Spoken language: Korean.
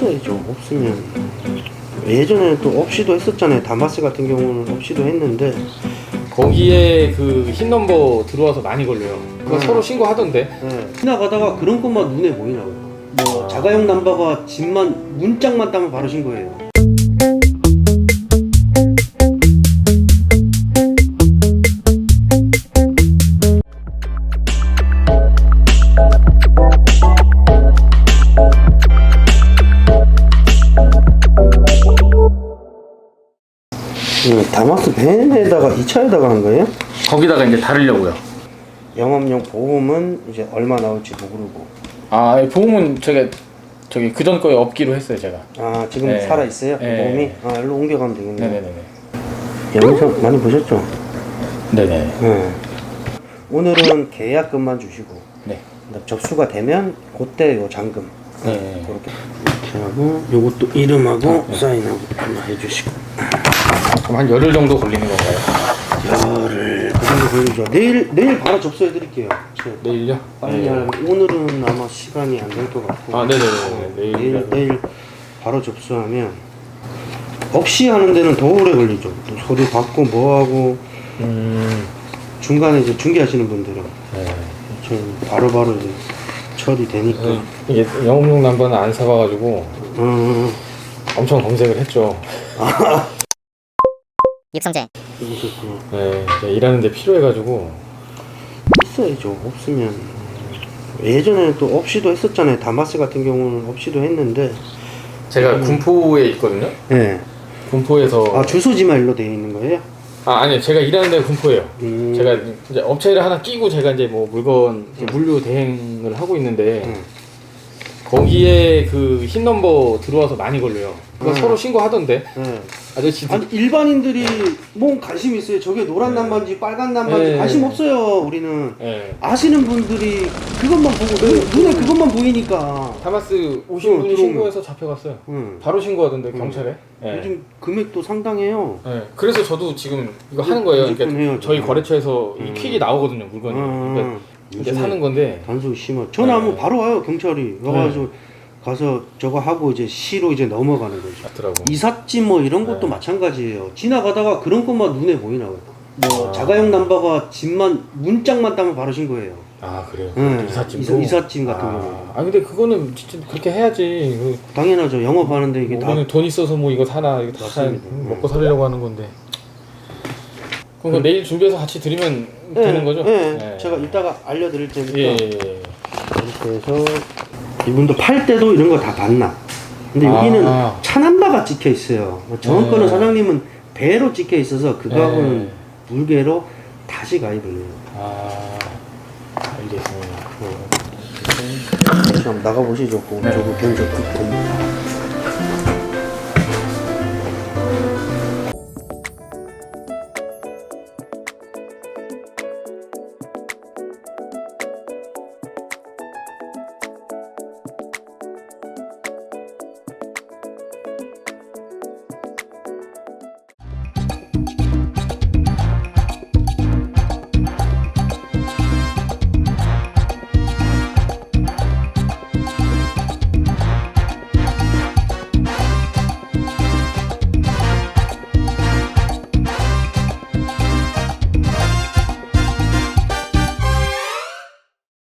있어야죠. 없으면 예전에는 또 없이도 했었잖아요. 다마스 같은 경우는 없이도 했는데 거기에 그 흰 넘버 들어와서 많이 걸려요. 그거 음. 서로 신고하던데. 네. 지나가다가 그런 것만 눈에 보이나요? 뭐 아. 자가용 남바가 집만 문짝만 따면 바로 신고해요. 네, 다마스 벤에다가 이 차에다가 한 거예요? 거기다가 이제 다르려고요. 영업용 보험은 이제 얼마 나올지 모르고 아, 이 보험은 제가 저기 그전 거에 없기로 했어요, 제가. 아 지금 네. 살아 있어요 네. 보험이 아 일로 옮겨가면 되겠네요. 네네네. 영상 많이 보셨죠? 네네. 네. 오늘은 계약금만 주시고 네. 그다음 접수가 되면 그때 요 잔금 네. 그렇게 이렇게 하고 요것도 이름하고 사인하고 하나 해주시고 그럼 한 열흘 정도 걸리는 건가요? 열을 그 정도 걸리죠. 내일 내일 바로 접수해 드릴게요. 내일요? 빨리 하려면 오늘은 아마 시간이 안 될 것 같고 아, 네네네. 내일 내일. 내일 바로 접수하면 없이 하는 데는 더 오래 걸리죠. 또 서류 받고 뭐 하고 음. 중간에 이제 중개하시는 분들은 네. 저희 바로 바로 이제 처리되니까. 네. 이게 영업용 남바는 안 사봐가지고 음, 엄청 검색을 했죠. 육성재 그렇구나. 네. 이제 일하는데 필요해가지고. 있어야죠. 없으면 예전에는 또 없이도 했었잖아요. 다마스 같은 경우는 없이도 했는데. 제가 군포에 있거든요. 네. 군포에서. 아 주소지만 일로 되어 있는 거예요? 아 아니요 제가 일하는 데가 군포예요. 음. 제가 이제 업체를 하나 끼고 제가 이제 뭐 물건 이제 물류 대행을 하고 있는데 음. 거기에 그 흰 넘버 들어와서 많이 걸려요. 그거 음. 서로 신고하던데 네. 아저씨들 아니 일반인들이 뭔 관심 있어요? 저게 노란 남반지 빨간 남반지 네. 관심 없어요. 우리는 예. 아시는 분들이 그것만 보고 눈, 눈에 그것만 보이니까. 다마스 오신 어, 분이 들어오면. 신고해서 잡혀갔어요. 음. 바로 신고하던데 음. 경찰에. 예. 요즘 금액도 상당해요. 예. 그래서 저도 지금 이거 하는 거예요. 무조건 그러니까 해요, 저희. 거래처에서 이 음. 퀵이 나오거든요 물건이. 그러니까 음. 이제 사는 건데. 단속 심하. 전화하면 네. 바로 와요 경찰이. 와가지고 가서 저거 하고 이제 시로 이제 넘어가는 거죠. 맞더라고. 이삿짐 뭐 이런 것도 네. 마찬가지예요. 지나가다가 그런 것만 눈에 보이나요? 뭐 아. 자가용 남바가 집만 문짝만 따면 바로 신고해요. 아 그래요. 네. 이삿짐도. 이삿짐 같은 아, 경우는. 아 근데 그거는 진짜 그렇게 해야지. 그 당연하죠. 영업하는데 이게 다 이거는 돈 있어서 뭐 이거 사나 이거 다 맞습니다. 먹고 살려고 하는 건데. 그럼 그거 내일 준비해서 같이 드리면 네, 되는 거죠? 네. 네. 제가 이따가 알려드릴 테니까 예, 예, 예. 이렇게 해서 이분도 팔 때도 이런 거 다 봤나? 근데 여기는 아. 차남바가 찍혀 있어요. 뭐 저번 네. 거는 사장님은 배로 찍혀 있어서 그거하고는 네. 물개로 다시 가입을 해요. 아 알겠습니다. 좀 나가보시죠. 그 저거 그 돈.